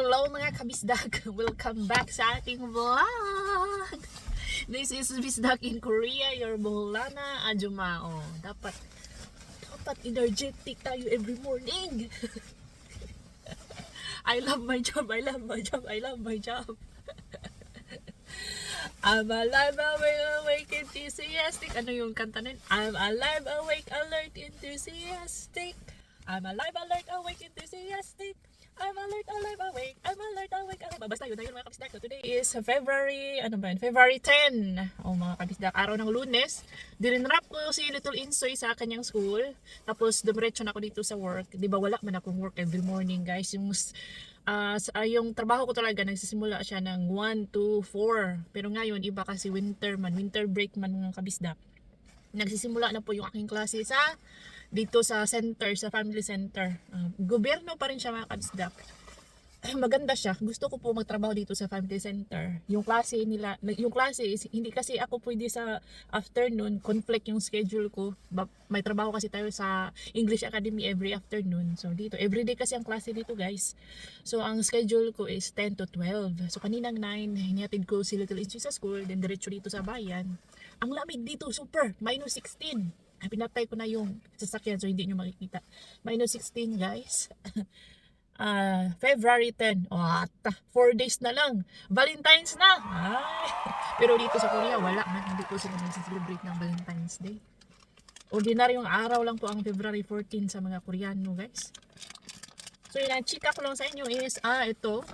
Hello mga kabisdak! Welcome back sa ating vlog! This is Bisdak in Korea, your Bolana Ajumao. Dapat, dapat energetic tayo every morning! I love my job, I love my job, I love my job! I'm alive, awake, awake, enthusiastic. Ano yung kanta nun? I'm alive, awake, alert, enthusiastic. I'm alive, alert, awake, enthusiastic. I'm alert, alive, awake. I'm alert, awake, alert. Basta yun na yun mga kabisdak. So today is February, ano ba yun? February 10. O mga kabisdak, araw ng lunes. Dininrap ko si Little Insoy sa kanyang school. Tapos dumiretso na ako dito sa work. Di ba wala man akong work every morning guys. Yung ah, sa- ah, yung trabaho ko talaga nagsisimula siya ng 1 to 4. Pero ngayon iba kasi winter man, winter break man mga kabisdak. Nagsisimula na po yung aking klase sa dito sa center, sa family center. Ah, gobyerno pa rin siya mga kabisdak. Maganda siya. Gusto ko po magtrabaho dito sa family center. Yung klase nila, yung klase is, hindi kasi ako pwede sa afternoon, conflict yung schedule ko. May trabaho kasi tayo sa English Academy every afternoon. So dito, everyday kasi ang klase dito guys. So ang schedule ko is 10 to 12. So kaninang 9, hinatid ko si Little Inchi sa school, then diretso dito sa bayan. Ang lamig dito, super, minus 16. Pinatay ko na yung sasakyan so hindi nyo makikita. Minus 16 guys. Ah, February 10. What? 4 days na lang. Valentine's na. Ay. Pero dito sa Korea, wala man. Hindi ko sila nag-celebrate ng Valentine's Day. Ordinaryong araw lang po ang February 14 sa mga Koreano, guys. So yun, ang chika ko lang sa inyo is, ah, ito.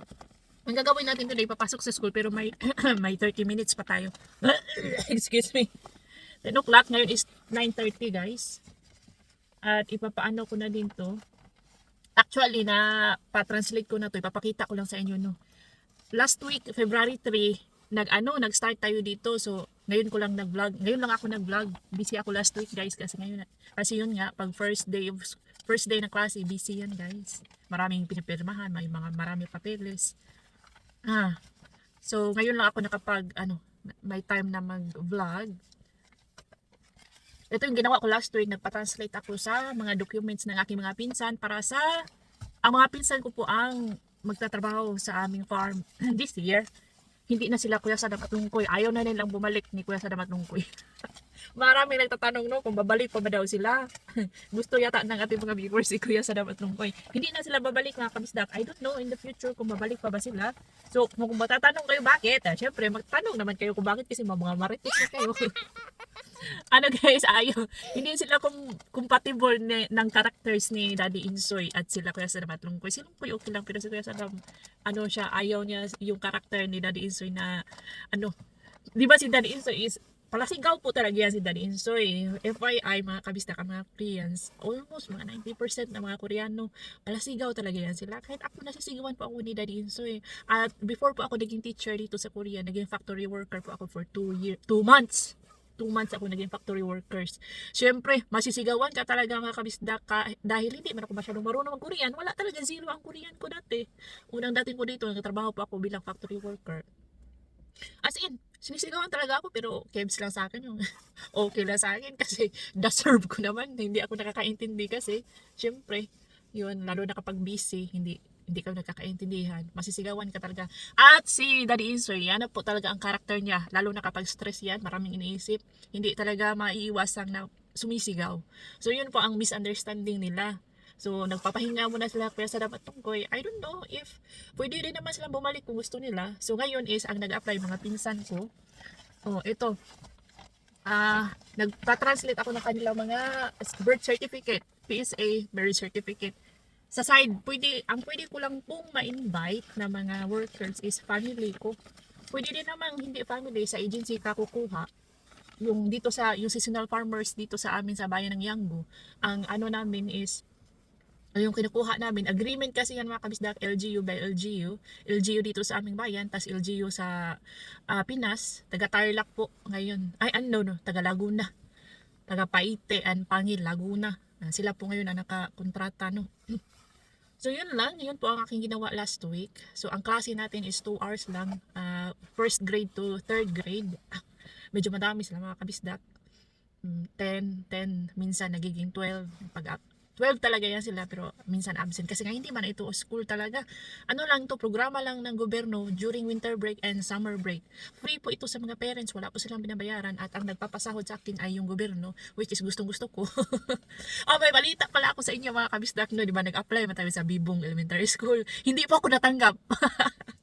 Ang gagawin natin today, papasok sa school, pero may, may 30 minutes pa tayo. Excuse me. 10 o'clock, ngayon is 9.30, guys. At ipapaano ko na din to. Actually, na pa-translate ko na to. Ipapakita ko lang sa inyo, no. Last week, February 3, nag ano, nag-start tayo dito. So, ngayon ko lang nag-vlog. Ngayon lang ako nag-vlog. Busy ako last week, guys, kasi ngayon kasi yun nga, pag first day of first day ng klase, busy yan, guys. Maraming pinipirmahan, may mga marami papeles. Ah. So, ngayon lang ako nakapag ano, may time na mag-vlog. Ito yung ginawa ko last week, nagpa-translate ako sa mga documents ng aking mga pinsan para sa ang mga pinsan ko po ang magtatrabaho sa aming farm this year. Hindi na sila kuya sa Damatungkoy. Ayaw na nilang bumalik ni kuya sa Damatungkoy. Marami nagtatanong no kung babalik pa ba daw sila. Gusto yata ng ating mga viewers si kuya sa Damatungkoy. Hindi na sila babalik mga kabisdak. I don't know in the future kung babalik pa ba sila. So kung matatanong kayo bakit, ah, syempre magtanong naman kayo kung bakit kasi mga marites na kayo. ano guys, ayaw. Hindi sila kum- compatible ni, ng characters ni Daddy Insoy at sila Kuya Sadam at Lungkoy. Si Lungkoy okay lang, pero si Kuya Sadam, ano siya, ayaw niya yung character ni Daddy Insoy na, ano, di ba si Daddy Insoy is, palasigaw po talaga yan si Daddy Insoy. FYI, mga kabista ka, mga Koreans, almost mga 90% ng mga Koreano, palasigaw talaga yan sila. Kahit ako nasisigawan po ako ni Daddy Insoy. At before po ako naging teacher dito sa Korea, naging factory worker po ako for 2 year, 2 months two months ako naging factory workers. Siyempre, masisigawan ka talaga mga kabisda ka dahil hindi man ako masyadong marunong mag Korean. Wala talaga zero ang Korean ko dati. Unang dating ko dito, nagtrabaho po ako bilang factory worker. As in, sinisigawan talaga ako pero kebs lang sa akin yung okay lang sa akin kasi deserve ko naman. Hindi ako nakakaintindi kasi syempre, yun, lalo na kapag busy, hindi hindi ka nagkakaintindihan. Masisigawan ka talaga. At si Daddy Insoy, yan po talaga ang karakter niya. Lalo na kapag stress yan, maraming iniisip. Hindi talaga maiiwasan na sumisigaw. So yun po ang misunderstanding nila. So nagpapahinga muna sila kaya sa dapat tungkoy. I don't know if pwede rin naman silang bumalik kung gusto nila. So ngayon is ang nag-apply mga pinsan ko. Oh, ito. Ah, nagpa-translate ako ng kanilang mga birth certificate, PSA marriage certificate sa side, pwede, ang pwede ko lang pong ma-invite na mga workers is family ko. Pwede din namang hindi family, sa agency ka kukuha. Yung dito sa, yung seasonal farmers dito sa amin sa bayan ng Yangbo, ang ano namin is, yung kinukuha namin, agreement kasi yan mga kabisdak, LGU by LGU. LGU dito sa aming bayan, tas LGU sa ah, Pinas, taga Tarlac po ngayon. Ay, ano no, taga Laguna. Taga Paite and Pangil, Laguna. Ah, sila po ngayon ang nakakontrata, no. So yun lang, yun po ang aking ginawa last week. So ang klase natin is 2 hours lang, ah, first grade to third grade. Medyo madami sila mga kabisdak. Mm, 10, 10, minsan nagiging 12 pag 12 talaga yan sila pero minsan absent kasi nga hindi man ito school talaga. Ano lang to programa lang ng gobyerno during winter break and summer break. Free po ito sa mga parents, wala po silang binabayaran at ang nagpapasahod sa akin ay yung gobyerno which is gustong gusto ko. oh, may balita pala ako sa inyo mga kabisdak no, di ba nag-apply man tayo sa Bibong Elementary School. Hindi po ako natanggap.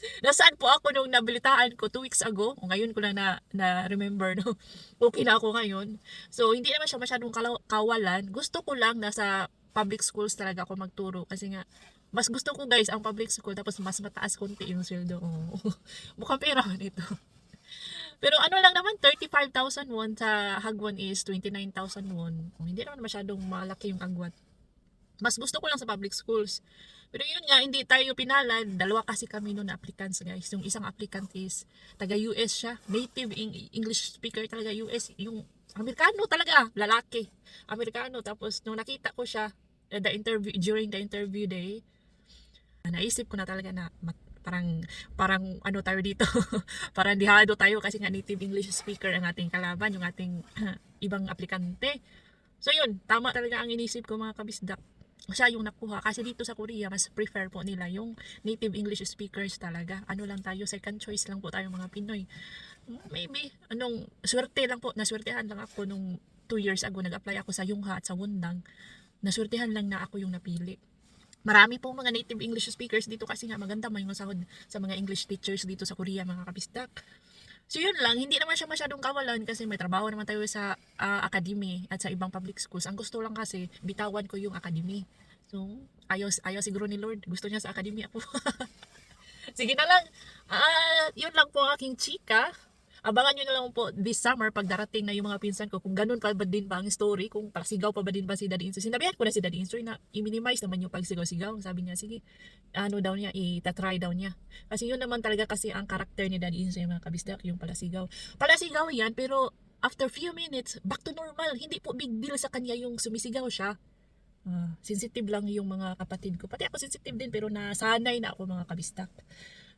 Nasaan po ako nung nabilitaan ko two weeks ago? O ngayon ko lang na, na remember, no? Okay na ako ngayon. So, hindi naman siya masyadong kawalan. Gusto ko lang nasa public schools talaga ako magturo. Kasi nga, mas gusto ko guys ang public school tapos mas mataas konti yung sweldo. Oh. Mukhang pera man ito. Pero ano lang naman, 35,000 won sa Hagwon is 29,000 won. Oh, hindi naman masyadong malaki yung agwat. Mas gusto ko lang sa public schools. Pero yun nga, hindi tayo pinalad. Dalawa kasi kami noon na applicants guys. Yung isang applicant is taga-US siya. Native Eng- English speaker talaga US. Yung Amerikano talaga, lalaki. Amerikano. Tapos nung nakita ko siya, eh, the interview, during the interview day, naisip ko na talaga na parang parang ano tayo dito parang dihado tayo kasi nga native English speaker ang ating kalaban yung ating ibang aplikante so yun tama talaga ang inisip ko mga kabisdak siya yung nakuha. Kasi dito sa Korea mas prefer po nila yung native English speakers talaga. Ano lang tayo second choice lang po tayo mga Pinoy. Maybe anong swerte lang po naswertehan lang ako nung 2 years ago nag-apply ako sa Yongha at sa Wundang. Naswertehan lang na ako yung napili. Marami pong mga native English speakers dito kasi nga maganda yung sahod sa mga English teachers dito sa Korea mga kabisdak. So yun lang, hindi naman siya masyadong kawalan kasi may trabaho naman tayo sa ah, academy at sa ibang public schools. Ang gusto lang kasi, bitawan ko yung academy. So, ayaw, ayaw siguro ni Lord. Gusto niya sa academy ako. Sige na lang. Ah, yun lang po aking chika. Abangan nyo na lang po this summer pag darating na yung mga pinsan ko kung ganun pa ba din ba ang story, kung pasigaw pa ba din ba si Daddy Insoy. Sinabihan ko na si Daddy Insoy na i-minimize naman yung pagsigaw-sigaw. Sabi niya, sige, ano daw niya, itatry daw niya. Kasi yun naman talaga kasi ang karakter ni Daddy Insoy mga kabisdak, yung palasigaw. Palasigaw yan, pero after few minutes, back to normal. Hindi po big deal sa kanya yung sumisigaw siya. Ah, sensitive lang yung mga kapatid ko. Pati ako sensitive din pero nasanay na ako mga kabistak.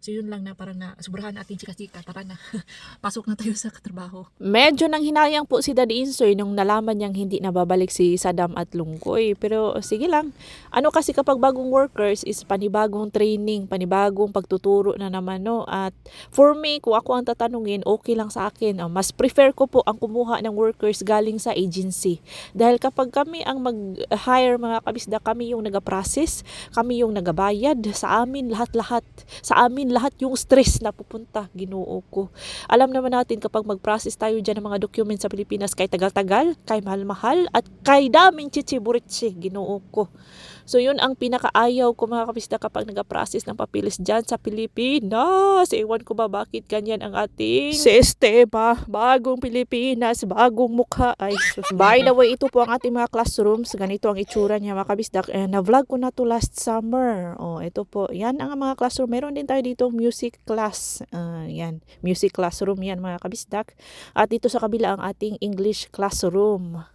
So yun lang na parang na sobrahan natin chika-chika. Tara na. Pasok na tayo sa trabaho. Medyo nang hinayang po si Daddy Insoy nung nalaman niyang hindi nababalik si Saddam at Lungkoy. Pero sige lang. Ano kasi kapag bagong workers is panibagong training, panibagong pagtuturo na naman no. At for me, kung ako ang tatanungin, okay lang sa akin. Mas prefer ko po ang kumuha ng workers galing sa agency. Dahil kapag kami ang mag-hire mga kabisda, kami yung nag-process, kami yung nagabayad sa amin lahat-lahat. Sa amin lahat yung stress na pupunta, ginoo ko. Alam naman natin kapag mag-process tayo dyan ng mga documents sa Pilipinas kay tagal-tagal, kay mahal-mahal, at kay daming chichiburitsi, ginoo ko. So yun ang pinakaayaw ko mga kapista kapag nag-process ng papilis dyan sa Pilipinas. Ewan ko ba bakit ganyan ang ating sistema. Bagong Pilipinas, bagong mukha. Ay. By the way, ito po ang ating mga classrooms. Ganito ang itsura niya mga kabisdak. Eh, na-vlog ko na to last summer. Oh, ito po. Yan ang mga classroom. Meron din tayo dito music class. Ah, yan. Music classroom yan mga kabisdak. At dito sa kabila ang ating English classroom.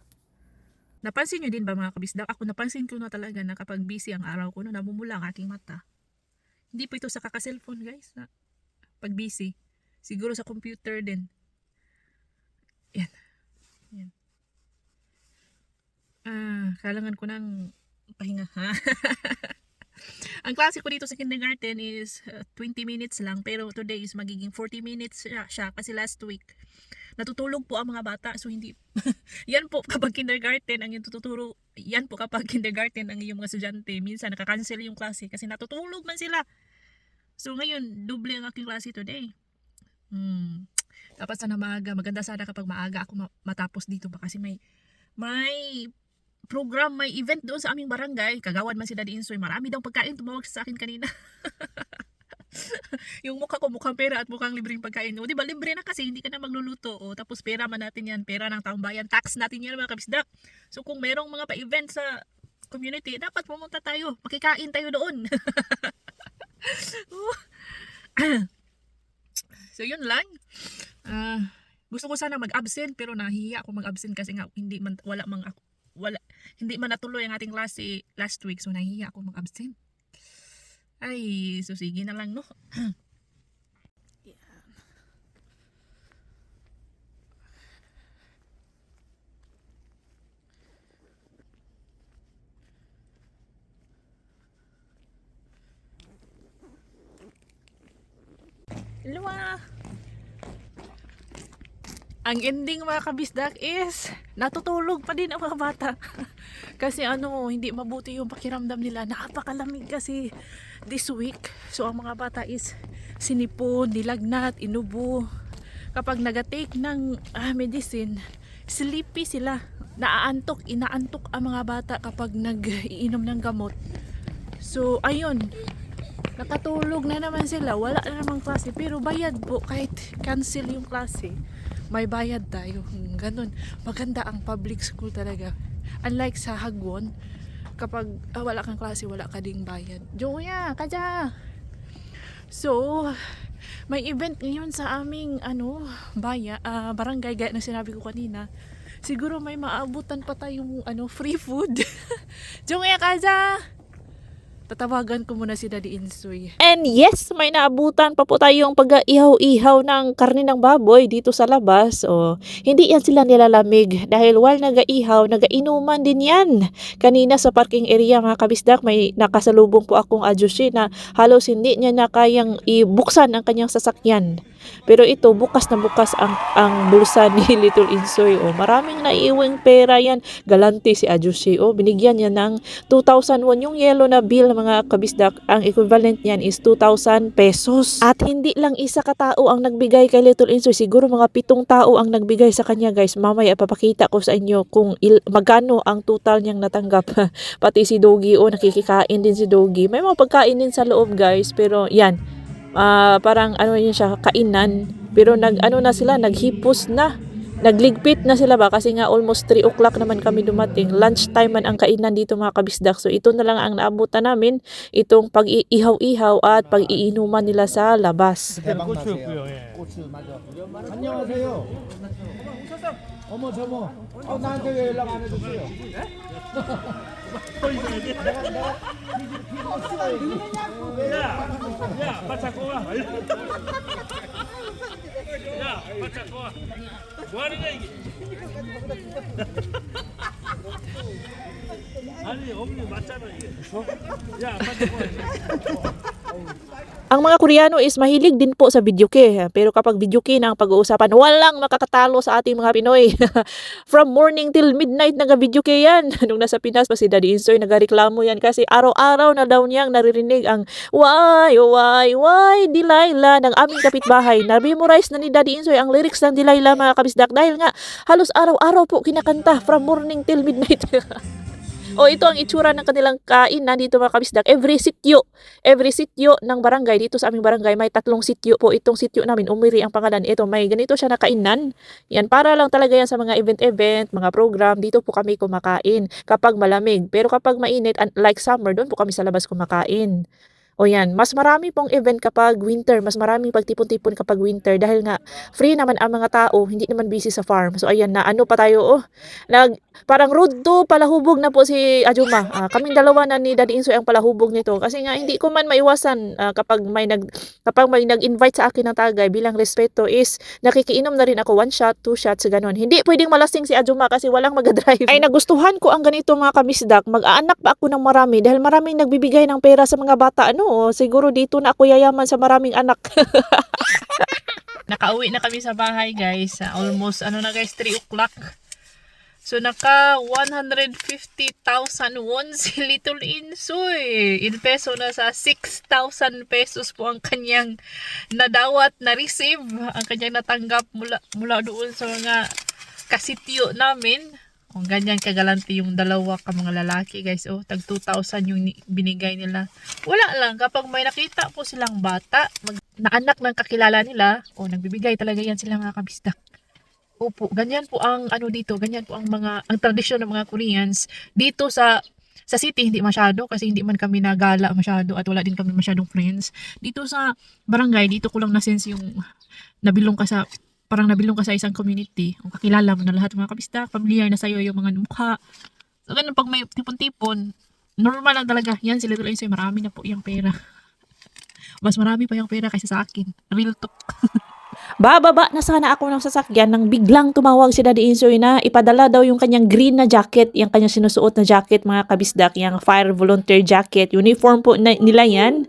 Napansin nyo din ba mga kabisdak? Ako napansin ko na talaga na kapag busy ang araw ko, no, namumula ang aking mata. Hindi po ito sa kaka-cellphone guys. Na, pag busy. Siguro sa computer din. Yan. Yan. Ah, kailangan ko ng pahinga. Ha? ang klase ko dito sa kindergarten is uh, 20 minutes lang pero today is magiging 40 minutes siya, siya kasi last week natutulog po ang mga bata so hindi yan po kapag kindergarten ang yung tututuro yan po kapag kindergarten ang iyong mga estudyante minsan nakakancel yung klase kasi natutulog man sila so ngayon doble ang aking klase today hmm. dapat sana maaga maganda sana kapag maaga ako ma- matapos dito pa kasi may may program, may event doon sa aming barangay. Kagawad man si Daddy Insoy. Marami daw pagkain. Tumawag sa akin kanina. yung mukha ko mukhang pera at mukhang libreng pagkain. O, di ba libre na kasi hindi ka na magluluto. O, tapos pera man natin yan. Pera ng taong bayan. Tax natin yan mga kabisdak. So kung merong mga pa-event sa community, dapat pumunta tayo. Makikain tayo doon. so yun lang. Ah, gusto ko sana mag-absent pero nahihiya ako mag-absent kasi nga hindi man wala mang wala hindi man natuloy ang ating klase last week so nahihiya ako mag-absent. Ay, susigi na lang, no? Yan. Hello! Ang ending mga kabisdak is natutulog pa din ang mga bata. kasi ano, hindi mabuti yung pakiramdam nila. Napakalamig kasi this week. So ang mga bata is sinipon, nilagnat, inubo. Kapag nagatake ng ah, medicine, sleepy sila. Naaantok, inaantok ang mga bata kapag nag-iinom ng gamot. So, ayun, nakatulog na naman sila. Wala na namang klase. Pero bayad po kahit cancel yung klase. May bayad tayo. Hmm, Ganun. Maganda ang public school talaga. Unlike sa Hagwon, kapag ah, wala kang klase, wala ka ding bayad. Joya, kaja! So, may event ngayon sa aming ano, baya, ah, barangay gaya na sinabi ko kanina. Siguro may maabutan pa tayong ano, free food. Joya, kaja! Tatawagan ko muna si Daddy Insoy. And yes, may naabutan pa po tayong pag-ihaw-ihaw ng karne ng baboy dito sa labas. O, hindi yan sila nilalamig dahil while nagaihaw, nagainuman din yan. Kanina sa parking area mga kabisdak, may nakasalubong po akong ajushi na halos hindi niya na kayang ibuksan ang kanyang sasakyan. Pero ito, bukas na bukas ang, ang bulsa ni Little Insoy. O, maraming naiiwang pera yan. Galante si ajushi. O, binigyan niya ng 2001 yung yellow na bill mga kabisdak, ang equivalent niyan is 2,000 pesos. At hindi lang isa katao ang nagbigay kay Little Insoy, siguro mga pitong tao ang nagbigay sa kanya guys. Mamaya papakita ko sa inyo kung il- magkano ang total niyang natanggap. Pati si Dogi, o nakikikain din si Dogi. May mga pagkain din sa loob guys, pero yan, ah, parang ano yun siya, kainan. Pero nag, ano na sila, naghipos na. Nagligpit na sila ba kasi nga almost 3 o'clock naman kami dumating. Lunch time man ang kainan dito mga kabisdak. So ito na lang ang naabutan namin, itong pag-iihaw-ihaw at pag-iinuman nila sa labas. 대박 고추였고요. 나세요. 예. 고추 맞아. 안녕하세요. 어머 저머. 어, 나한테 왜 연락 안 해줬어요? 야, 바짝 꼬아. 야, 바짝 꼬아. 뭐 하는 거야 이게? 아니, 어머니 맞잖아 이게. 야, 바짝 꼬아. Ang mga Koreano is mahilig din po sa videoke. Pero kapag videoke na ang pag-uusapan, walang makakatalo sa ating mga Pinoy. From morning till midnight naga-videoke yan. Nung nasa Pinas pa si Daddy Insoy nagareklamo yan kasi araw-araw na daw niyang naririnig ang why, why, why, Delilah ng aming kapitbahay. Na-memorize na ni Daddy Insoy ang lyrics ng Delilah mga kabisdak dahil nga halos araw-araw po kinakanta from morning till midnight. O ito ang itsura ng kanilang kainan dito mga kabisdak. Every sityo, every sityo ng barangay, dito sa aming barangay, may tatlong sityo po. Itong sityo namin, umiri ang pangalan. Ito, may ganito siya na kainan. Yan, para lang talaga yan sa mga event-event, mga program. Dito po kami kumakain kapag malamig. Pero kapag mainit, like summer, doon po kami sa labas kumakain. O yan, mas marami pong event kapag winter, mas maraming pagtipon-tipon kapag winter dahil nga free naman ang mga tao, hindi naman busy sa farm. So ayan na, ano pa tayo, oh, nag, parang road to palahubog na po si Ajuma. Ah, kaming dalawa na ni Daddy Insoy ang palahubog nito kasi nga hindi ko man maiwasan ah, kapag may nag kapag may nag-invite sa akin ng tagay bilang respeto is nakikiinom na rin ako one shot, two shots ganun. Hindi pwedeng malasing si Ajuma kasi walang mag-drive. Ay nagustuhan ko ang ganito mga kamisdak. Mag-aanak pa ako ng marami dahil maraming nagbibigay ng pera sa mga bata. Ano, siguro dito na ako yayaman sa maraming anak. Nakauwi na kami sa bahay guys. Almost ano na guys 3 o'clock. So naka 150,000 won si Little Insoy. In peso na sa 6,000 pesos po ang kanyang nadawat na receive. Ang kanyang natanggap mula, mula doon sa mga kasityo namin. O ganyan kagalante yung dalawa ka mga lalaki guys. Oh, tag 2,000 yung ni- binigay nila. Wala lang kapag may nakita po silang bata, mag, na anak ng kakilala nila, o nagbibigay talaga yan sila mga kabisdak. Opo, ganyan po ang ano dito, ganyan po ang mga ang tradisyon ng mga Koreans dito sa sa city hindi masyado kasi hindi man kami nagala masyado at wala din kami masyadong friends. Dito sa barangay, dito ko lang na-sense yung nabilong ka sa parang nabilong ka sa isang community. Kung kakilala mo na lahat ng mga kabisdak, familiar na sa'yo yung mga mukha. So, ganun, pag may tipon-tipon, normal lang talaga. Yan, si Little Insoy, marami na po yung pera. Mas marami pa yung pera kaysa sa akin. Real talk. Bababa na sana ako ng sasakyan nang biglang tumawag si Daddy Insoy na ipadala daw yung kanyang green na jacket, yung kanyang sinusuot na jacket mga kabisdak, yung fire volunteer jacket, uniform po na, nila yan.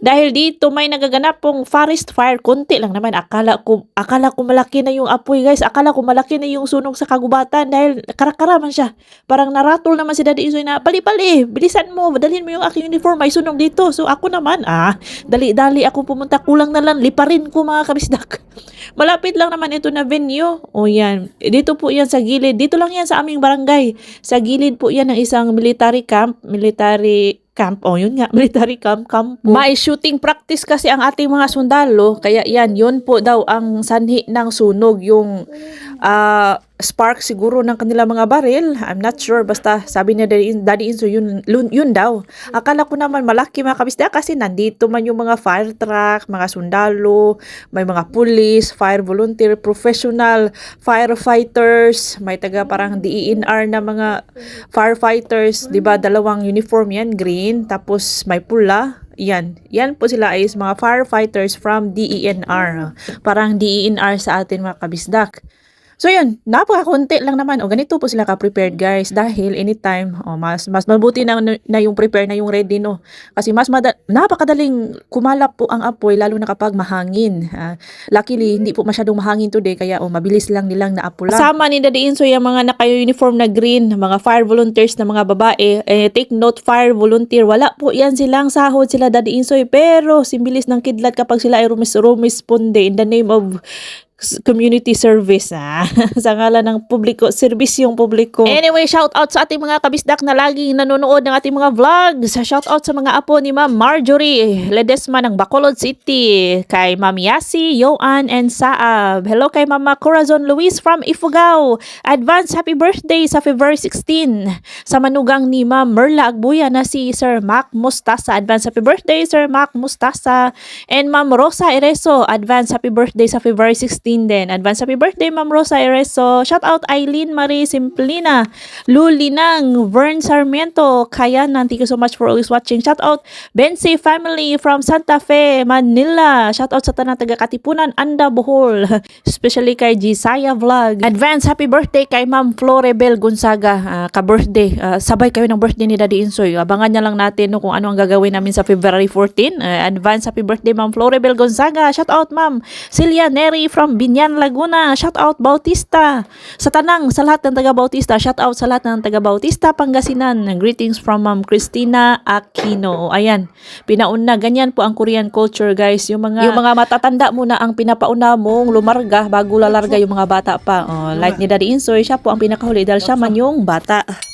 Dahil dito may nagaganap pong forest fire, konti lang naman. Akala ko, akala ko malaki na yung apoy guys, akala ko malaki na yung sunog sa kagubatan dahil karakara man siya. Parang naratol naman si Daddy Insoy na, pali-pali, bilisan mo, dalhin mo yung aking uniform, may sunog dito. So ako naman, ah, dali-dali ako pumunta, kulang na lang, liparin ko mga kabisdak. Malapit lang naman ito na venue. O yan. Dito po yan sa gilid. Dito lang yan sa aming barangay. Sa gilid po yan ng isang military camp. Military camp. O yun nga, military camp. camp po. May shooting practice kasi ang ating mga sundalo. Kaya yan, yun po daw ang sanhi ng sunog. Yung ah, spark siguro ng kanila mga baril. I'm not sure. Basta sabi niya Daddy, Daddy Inso, yun, yun, yun daw. Akala ko naman malaki mga kabisda kasi nandito man yung mga fire truck, mga sundalo, may mga police, fire volunteer, professional firefighters, may taga parang DENR na mga firefighters, ba? Dalawang uniform 'yan, green, tapos may pula. Yan. Yan po sila is mga firefighters from DENR. Parang DENR sa atin mga kabisdak. So yun, napakakunti lang naman. O ganito po sila ka-prepared guys dahil anytime, o mas mas mabuti na, na yung prepare na yung ready no. Kasi mas mada- napakadaling kumalap po ang apoy lalo na kapag mahangin. Ah, luckily, hindi po masyadong mahangin today kaya o mabilis lang nilang naapula. Kasama ni Daddy Inso yung mga naka-uniform na green, mga fire volunteers na mga babae. Eh, take note, fire volunteer. Wala po yan silang sahod sila Daddy Insoy pero simbilis ng kidlat kapag sila ay rumis rumisponde in the name of community service ah. sa ngalan ng publiko, serbisyong publiko. Anyway, shout out sa ating mga kabisdak na laging nanonood ng ating mga vlogs. Shout out sa mga apo ni Ma'am Marjorie Ledesma ng Bacolod City, kay Ma'am Yasi, Yoan, and Saab. Hello kay Mama Corazon Luis from Ifugao. Advance happy birthday sa February 16. Sa manugang ni Ma'am Merla Agbuya na si Sir Mac Mustasa. Advance happy birthday Sir Mac Mustasa. And Ma'am Rosa Ereso, advance happy birthday sa February 16 din. Advance happy birthday Ma'am Rosa Ereso. Shout out Eileen Marie Simplina, Lulinang, Vern Sarmiento, Kayanan. Thank you so much for always watching. Shout out Bensi family from Santa Fe, Manila. Shout out sa tanang taga Katipunan, Anda Bohol. Especially kay Jisaya Vlog. Advance happy birthday kay Ma'am Florebel Gonzaga. Ah, ka-birthday. Ah, sabay kayo ng birthday ni Daddy Insoy. Abangan niya lang natin no, kung ano ang gagawin namin sa February 14. Ah, advance happy birthday Ma'am Florebel Gonzaga. Shout out Ma'am Celia Neri from Binyan, Laguna. Shout out Bautista. Sa tanang, sa lahat ng taga Bautista. Shout out sa lahat ng taga Bautista, Pangasinan. Greetings from Ma'am Christina Aquino. Ayan, pinauna. Ganyan po ang Korean culture guys. Yung mga, yung mga matatanda muna ang pinapauna mong lumarga bago lalarga yung mga bata pa. Oh, like ni Daddy Insoy, siya po ang pinakahuli dahil siya man yung bata.